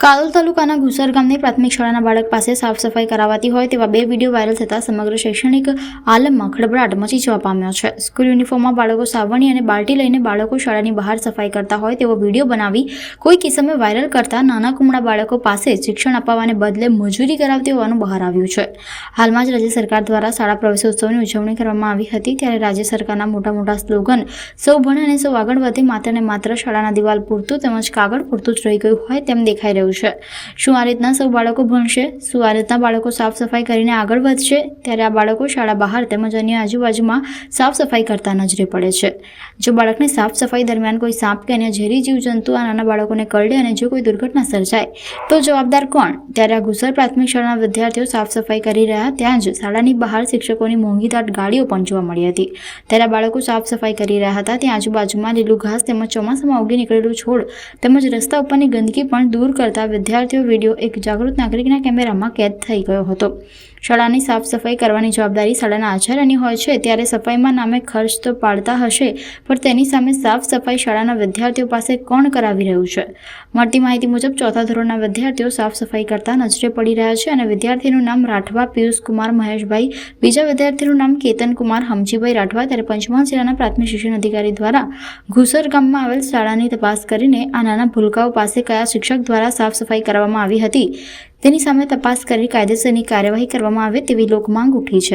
કાલોલ તાલુકાના ઘુસર ગામની પ્રાથમિક શાળાના બાળક પાસે સાફ સફાઈ કરાવાતી હોય તેવા બે વીડિયો વાયરલ થતા સમગ્ર શૈક્ષણિક આલમમાં ખળભળાટ મચી જવા પામ્યો છે. સ્કૂલ યુનિફોર્મમાં બાળકો સાવણી અને બાલ્ટી લઈને બાળકો શાળાની બહાર સફાઈ કરતા હોય તેવો વીડિયો બનાવી કોઈ કિસ્સામે વાયરલ કરતા નાના કુમળા બાળકો પાસે શિક્ષણ અપાવવાને બદલે મજૂરી કરાવતી હોવાનું બહાર આવ્યું છે. હાલમાં જ રાજ્ય સરકાર દ્વારા શાળા પ્રવેશોત્સવની ઉજવણી કરવામાં આવી હતી ત્યારે રાજ્ય સરકારના મોટા મોટા સ્લોગન સૌ ભણે અને સૌ આગળ વધે, માત્ર ને માત્ર શાળાના દિવાલ પૂરતું તેમજ કાગળ પૂરતું જ રહી ગયું હોય તેમ દેખાઈ રહ્યું છે. શું આ રીતના સૌ બાળકો ભણશે? શું આ રીતના બાળકો સાફ સફાઈ કરીને આગળ વધશે? ત્યારે આ બાળકો શાળા બહાર તેમજ અન્ય આજુબાજુમાં સાફ સફાઈ કરતા નજરે પડે છે. જો બાળકને સાફ સફાઈ દરમિયાન કોઈ સાપ કે અન્ય ઝેરી જીવજંતુ આ નાના બાળકોને કરડે અને જો કોઈ દુર્ઘટના સર્જાય, તો જવાબદાર કોણ? ત્યારે આ ગુસર પ્રાથમિક શાળાના વિદ્યાર્થીઓ સાફ સફાઈ કરી રહ્યા ત્યાં જ શાળાની બહાર શિક્ષકોની મોંઘીદાટ ગાડીઓ પણ જોવા મળી હતી. ત્યારે બાળકો સાફ સફાઈ કરી રહ્યા હતા, ત્યાં આજુબાજુમાં લીલું ઘાસ તેમજ ચોમાસામાં ઉગી નીકળેલું છોડ તેમજ રસ્તા ઉપરની ગંદકી પણ દૂર કરતા વિદ્યાર્થીઓ વીડિયો એક જાગૃત નાગરિકના કેમેરામાં કેદ થઈ ગયો હતો. શાળાની સાફ કરવાની જવાબદારી શાળાના આચાર્યની હોય છે. ત્યારે સફાઈમાં નામે ખર્ચ તો પાડતા હશે, પણ તેની સામે સાફ સફાઈ શાળાના વિદ્યાર્થીઓ પાસે કોણ કરાવી રહ્યું છે? મળતી માહિતી મુજબ, ચોથા ધોરણના વિદ્યાર્થીઓ સાફ સફાઈ કરતા નજરે પડી રહ્યા છે અને વિદ્યાર્થીનું નામ રાઠવા પિયુષ કુમાર મહેશભાઈ, બીજા વિદ્યાર્થીનું નામ કેતન કુમાર હમજીભાઈ રાઠવા ત્યારે પંચમહાલ જિલ્લાના પ્રાથમિક શિક્ષણ અધિકારી દ્વારા ઘુસર ગામમાં આવેલ શાળાની તપાસ કરીને આ નાના ભૂલકાઓ પાસે કયા શિક્ષક દ્વારા સાફ સફાઈ કરવામાં આવી હતી. તેની સામે તપાસ કરી કાયદેસરની કાર્યવાહી કરવામાં આવે તેવી લોકમાંગ ઉઠી છે.